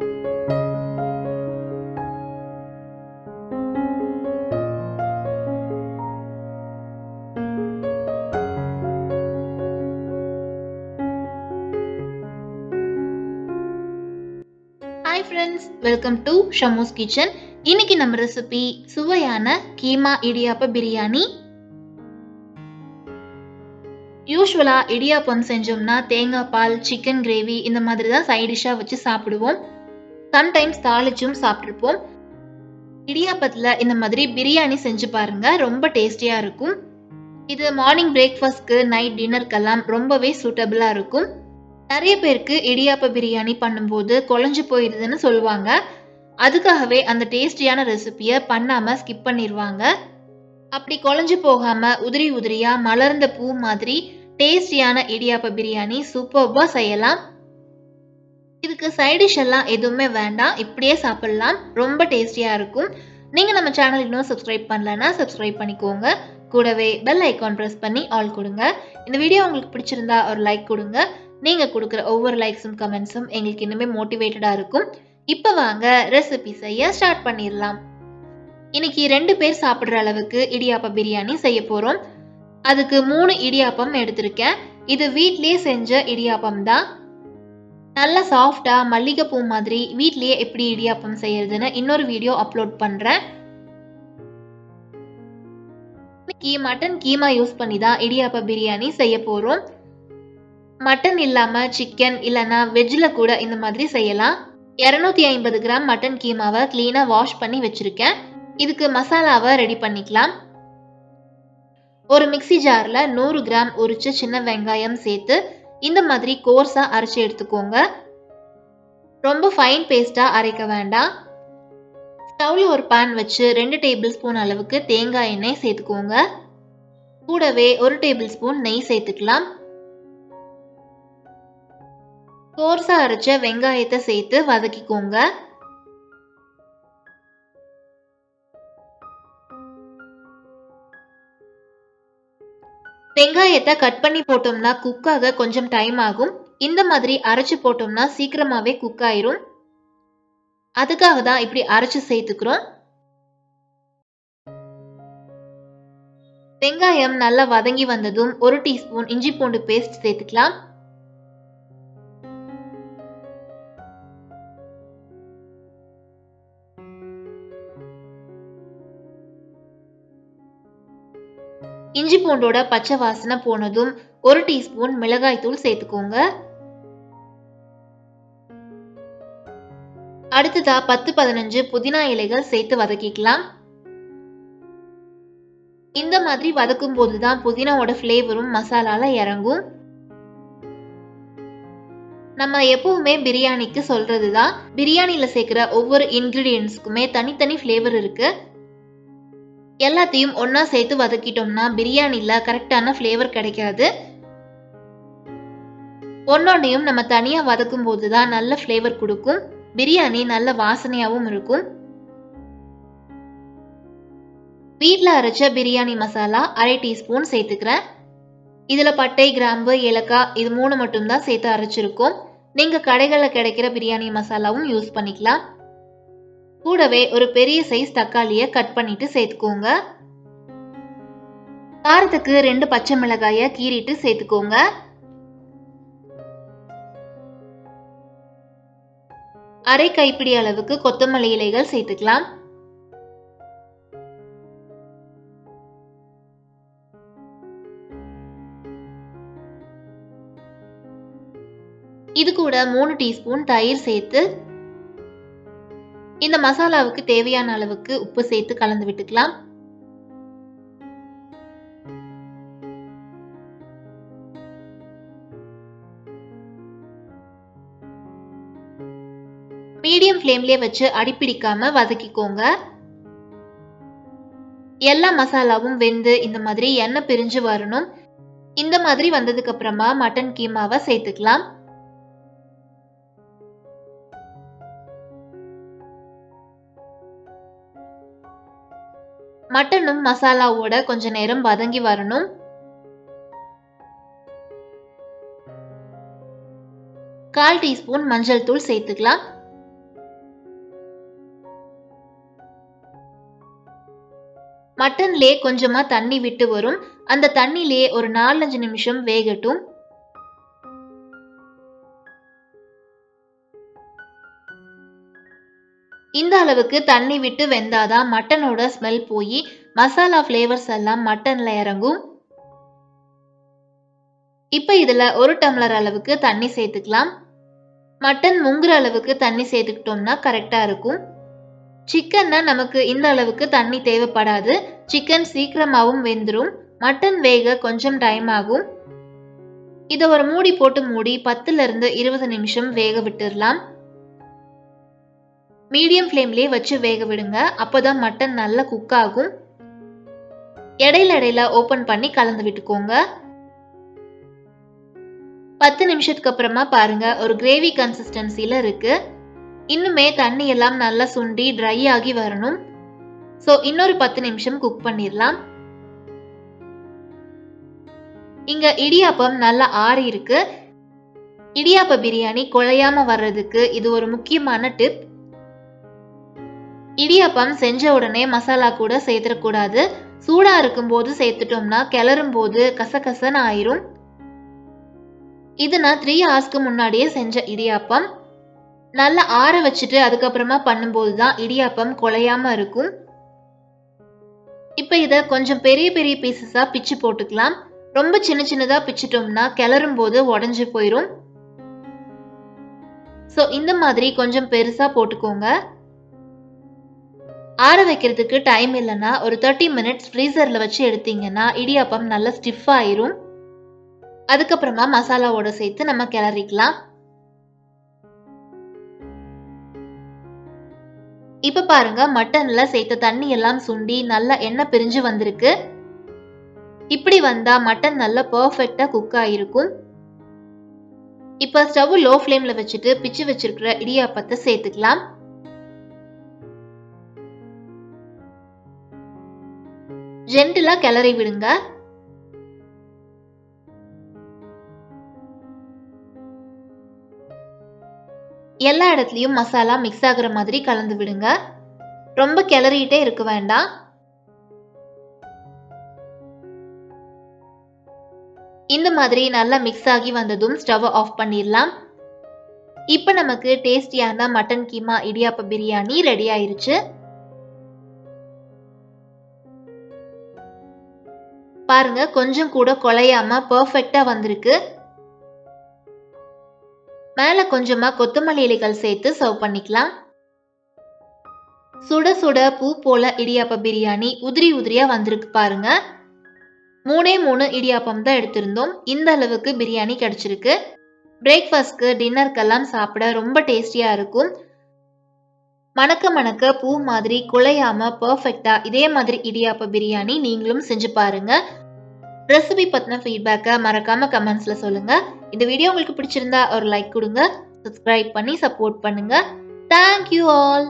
Hi friends welcome to Shamo's kitchen இன்னைக்கு நம்ம recipe சுவையான கீமா இடியாப்ப பிரியாணி. யூஸ்வலாக இடியாப்பம் செஞ்சோம்னா தேங்காய் பால் சிக்கன் கிரேவி இந்த மாதிரி தான் சைடிஷாக வச்சு சாப்பிடுவோம். சம்டைம்ஸ் தாளிச்சும் சாப்பிட்ருப்போம் இடியாப்பத்தில் இந்த மாதிரி பிரியாணி செஞ்சு பாருங்க ரொம்ப டேஸ்டியாக இருக்கும். இது மார்னிங் பிரேக்ஃபாஸ்ட்க்கு நைட் டின்னருக்கெல்லாம் ரொம்பவே சூட்டபிளாக இருக்கும். நிறைய பேருக்கு இடியாப்ப பிரியாணி பண்ணும்போது குழஞ்சு போயிடுதுன்னு சொல்லுவாங்க. அதுக்காகவே அந்த டேஸ்டியான ரெசிபியை பண்ணாமல் ஸ்கிப் பண்ணிடுவாங்க அப்படி குழஞ்சு போகாமல் உதிரி உதிரியாக மலர்ந்த பூ மாதிரி டேஸ்டியான இடியாப்ப பிரியாணி சூப்பர்வாக செய்யலாம். இதுக்கு சைடிஷ் எல்லாம் எதுவுமே வேண்டாம். இப்படியே சாப்பிடலாம். ரொம்ப டேஸ்டியாக இருக்கும். நீங்கள் நம்ம சேனல் இன்னும் சப்ஸ்கிரைப் பண்ணலன்னா சப்ஸ்கிரைப் பண்ணிக்கோங்க. கூடவே பெல் ஐக்கான் ப்ரெஸ் பண்ணி ஆல் கொடுங்க. இந்த வீடியோ உங்களுக்கு பிடிச்சிருந்தா ஒரு லைக் கொடுங்க. நீங்கள் கொடுக்குற ஒவ்வொரு லைக்ஸும் கமெண்ட்ஸும் எங்களுக்கு இன்னுமே மோட்டிவேட்டடாக இருக்கும். இப்போ வாங்க ரெசிபி செய்ய ஸ்டார்ட் பண்ணிடலாம். இன்னைக்கு ரெண்டு பேர் சாப்பிட்ற அளவுக்கு இடியாப்ப பிரியாணி செய்ய போகிறோம் அதுக்கு மூணு இடியாப்பம் எடுத்திருக்கேன். இது வீட்லேயே செஞ்ச இடியாப்பம் தான். நல்ல சாஃப்டாக மல்லிகைப்பூ மாதிரி வீட்லேயே எப்படி இடியாப்பம் செய்யறதுன்னு இன்னொரு வீடியோ அப்லோட் பண்ணுறேன் இன்னைக்கு மட்டன் கீமா யூஸ் பண்ணி தான் இடியாப்ப பிரியாணி செய்ய போகிறோம் மட்டன் இல்லாமல் சிக்கன் இல்லைன்னா வெஜ்ஜில் கூட இந்த மாதிரி செய்யலாம். இரநூத்தி ஐம்பது கிராம் மட்டன் கீமாவை க்ளீனாக வாஷ் பண்ணி வச்சுருக்கேன். இதுக்கு மசாலாவை ரெடி பண்ணிக்கலாம். ஒரு மிக்சி ஜாரில் நூறு கிராம் உரிச்சு சின்ன வெங்காயம் சேர்த்து இந்த மாதிரி கோர்ஸாக அரைச்சி எடுத்துக்கோங்க. ரொம்ப ஃபைன் பேஸ்ட்டாக அரைக்க வேண்டாம். ஸ்டவ்வில் ஒரு பேன் வச்சு ரெண்டு டேபிள் ஸ்பூன் அளவுக்கு தேங்காய் எண்ணெய் சேர்த்துக்கோங்க. கூடவே ஒரு டேபிள் ஸ்பூன் நெய் சேர்த்துக்கலாம். கோர்ஸாக அரைச்ச வெங்காயத்தை சேர்த்து வதக்கிக்கோங்க. வெங்காயத்தை கட் பண்ணி போட்டோம்னா குக் ஆக கொஞ்சம் டைம் ஆகும். இந்த மாதிரி அரைச்சு போட்டோம்னா சீக்கிரமாவே குக் ஆயிரும். அதுக்காக தான் இப்படி அரைச்சு சேர்த்துக்கிறோம். வெங்காயம் நல்லா வதங்கி வந்ததும் ஒரு டீஸ்பூன் இஞ்சி பூண்டு பேஸ்ட் சேர்த்துக்கலாம். இஞ்சி பூண்டோட பச்சை வாசனை போனதும் ஒரு டீஸ்பூன் மிளகாய் தூள் சேர்த்துக்கோங்க. அடுத்ததா பத்து பதினஞ்சு புதினா இலைகள் சேர்த்து வதக்கிக்கலாம். இந்த மாதிரி வதக்கும் போதுதான் புதினாவோட ஃப்ளேவரும் மசாலால இறங்கும். நம்ம எப்பவுமே பிரியாணிக்கு சொல்றதுதான் பிரியாணியில சேர்க்கிற ஒவ்வொரு இன்கிரீடியன்ஸ்க்குமே தனித்தனி ஃப்ளேவர் இருக்கு. எல்லாத்தையும் ஒன்றா சேர்த்து வதக்கிட்டோம்னா பிரியாணியில் கரெக்டான ஃப்ளேவர் கிடைக்காது. ஒன்னொன்னையும் நம்ம தனியாக வதக்கும் போது தான் நல்ல ஃப்ளேவர் கொடுக்கும். பிரியாணி நல்ல வாசனையாகவும் இருக்கும். வீட்டில் அரைச்ச பிரியாணி மசாலா அரை டீஸ்பூன் சேர்த்துக்கிறேன். இதில் பட்டை கிராம்பு ஏலக்காய் இது மூணு மட்டும்தான் சேர்த்து அரைச்சிருக்கோம். நீங்கள் கடைகளில் கிடைக்கிற பிரியாணி மசாலாவும் யூஸ் பண்ணிக்கலாம். கூடவே ஒரு பெரிய சைஸ் தக்காளியை கட் பண்ணிட்டு சேர்த்துக்கோங்க. காரத்துக்கு ரெண்டு பச்சை மிளகாய கீறிட்டு சேர்த்துக்கோங்க. அரை கைப்பிடி அளவுக்கு கொத்தமல்லி இலைகள் சேர்த்துக்கலாம். இது கூட மூணு டீஸ்பூன் தயிர் சேர்த்து இந்த மசாலாவுக்கு தேவையான அளவுக்கு உப்பு சேர்த்து கலந்து விட்டுக்கலாம். மீடியம் ஃப்ளேம்லேயே வச்சு அடிப்பிடிக்காம வதக்கிக்கோங்க. எல்லா மசாலாவும் வெந்து இந்த மாதிரி எண்ணெய் பிரிஞ்சு வரணும். இந்த மாதிரி வந்ததுக்கு அப்புறமா மட்டன் கீமாவை சேர்த்துக்கலாம். மட்டனும் மசாலாவோட கொஞ்ச நேரம் வதங்கி வரணும். கால் டீஸ்பூன் மஞ்சள் தூள் சேர்த்துக்கலாம். மட்டன்லே கொஞ்சமா தண்ணி விட்டு வரும். அந்த தண்ணிலே ஒரு நாலஞ்சு நிமிஷம் வேகட்டும். இந்த அளவுக்கு தண்ணி விட்டு வெந்தாதான் மட்டனோட ஸ்மெல் போய் மசாலா ஃப்ளேவர்ஸ் எல்லாம் மட்டன்ல இறங்கும். இப்போ இதில் ஒரு டம்ளர் அளவுக்கு தண்ணி சேர்த்துக்கலாம். மட்டன் முங்குற அளவுக்கு தண்ணி சேர்த்துக்கிட்டோம்னா கரெக்டாக இருக்கும். சிக்கன்னா நமக்கு இந்த அளவுக்கு தண்ணி தேவைப்படாது. சிக்கன் சீக்கிரமாகவும் வெந்துடும் மட்டன் வேக கொஞ்சம் டைம் ஆகும். இதை ஒரு மூடி போட்டு மூடி பத்துலேருந்து இருபது நிமிஷம் வேக விட்டுடலாம் மீடியம் ஃப்ளேம்லயே வச்சு வேக விடுங்க. அப்போதான் மட்டன் நல்லா குக் ஆகும். இடையில இடையில ஓபன் பண்ணி கலந்து விட்டுக்கோங்க. பத்து நிமிஷத்துக்கு அப்புறமா பாருங்க ஒரு கிரேவி கன்சிஸ்டன்சில இருக்கு. இன்னுமே தண்ணி எல்லாம் நல்லா சுண்டி ட்ரை ஆகி வரணும். ஸோ இன்னொரு பத்து நிமிஷம் குக் பண்ணிடலாம். இங்க இடியாப்பம் நல்லா ஆறி இருக்கு இடியாப்ப பிரியாணி குழையாம வர்றதுக்கு இது ஒரு முக்கியமான டிப் இடியாப்பம் செஞ்ச உடனே மசாலா கூட சேர்த்துடக்கூடாது. சூடாக இருக்கும்போது சேர்த்துட்டோம்னா கிளறும் போது கசகசன்னு ஆயிரும். இது நான் த்ரீ ஹார்ஸ்க்கு முன்னாடியே செஞ்ச இடியாப்பம். நல்லா ஆற வச்சுட்டு அதுக்கப்புறமா பண்ணும்போது தான் இடியாப்பம் குழையாம இருக்கும். இப்போ இதை கொஞ்சம் பெரிய பெரிய பீசஸாக பிச்சு போட்டுக்கலாம். ரொம்ப சின்ன சின்னதாக பிச்சிட்டோம்னா கிளறும் போது உடஞ்சி போயிடும் ஸோ இந்த மாதிரி கொஞ்சம் பெருசாக போட்டுக்கோங்க. ஆற வைக்கிறதுக்கு டைம் இல்லைன்னா ஒரு தேர்ட்டி மினிட்ஸ் ஃப்ரீசரில் வச்சு எடுத்தீங்கன்னா இடியாப்பம் நல்லா ஸ்டிஃப் ஆயிரும். அதுக்கப்புறமா மசாலாவோட சேர்த்து நம்ம கிளறிக்கலாம். இப்போ பாருங்க மட்டன்ல சேர்த்த தண்ணி எல்லாம் சுண்டி நல்லா எண்ணெய் பிரிஞ்சு வந்திருக்கு. இப்படி வந்தா மட்டன் நல்லா பர்ஃபெக்டா குக் ஆயிருக்கும். இப்போ ஸ்டவ் லோ ஃப்ளேம்ல வச்சுட்டு பிச்சு வச்சிருக்கிற இடியாப்பத்தை சேர்த்துக்கலாம். ஜென்டிலா கிளறி விடுங்க. எல்லா இடத்துலையும் மசாலா மிக்ஸ் ஆகுற மாதிரி கலந்து விடுங்க. ரொம்ப கிளறிட்டே இருக்க வேண்டாம். இந்த மாதிரி நல்லா மிக்ஸ் ஆகி வந்ததும் ஸ்டவ் ஆஃப் பண்ணிடலாம். இப்போ நமக்கு டேஸ்டியான மட்டன் கீமா இடியாப்ப பிரியாணி ரெடி ஆயிருச்சு. பாருங்க கொஞ்சம் கூட குலையாம பர்ஃபெக்டா வந்திருக்கு. மேல கொஞ்சமா கொத்தமல்லி இலைகள் சேர்த்து சர்வ் பண்ணிக்கலாம். சுட சுட பூ போல இடியாப்ப பிரியாணி உதிரி உதிரியா வந்திருக்கு பாருங்க. மூணே மூணு இடியாப்பம் தான் எடுத்திருந்தோம். இந்த அளவுக்கு பிரியாணி கிடைச்சிருக்கு. பிரேக்ஃபாஸ்ட்க்கு டின்னருக்கெல்லாம் சாப்பிட ரொம்ப டேஸ்டியா இருக்கும். மணக்க மணக்க பூ மாதிரி குலையாம பர்ஃபெக்டா இதே மாதிரி இடியாப்ப பிரியாணி நீங்களும் செஞ்சு பாருங்க. ரெசிபி பற்றின ஃபீட்பேக்கை மறக்காமல் கமெண்ட்ஸில் சொல்லுங்கள் இந்த வீடியோ உங்களுக்கு பிடிச்சிருந்தா ஒரு லைக் கொடுங்க. சப்ஸ்கிரைப் பண்ணி சப்போர்ட் பண்ணுங்கள் தேங்க்யூ ஆல்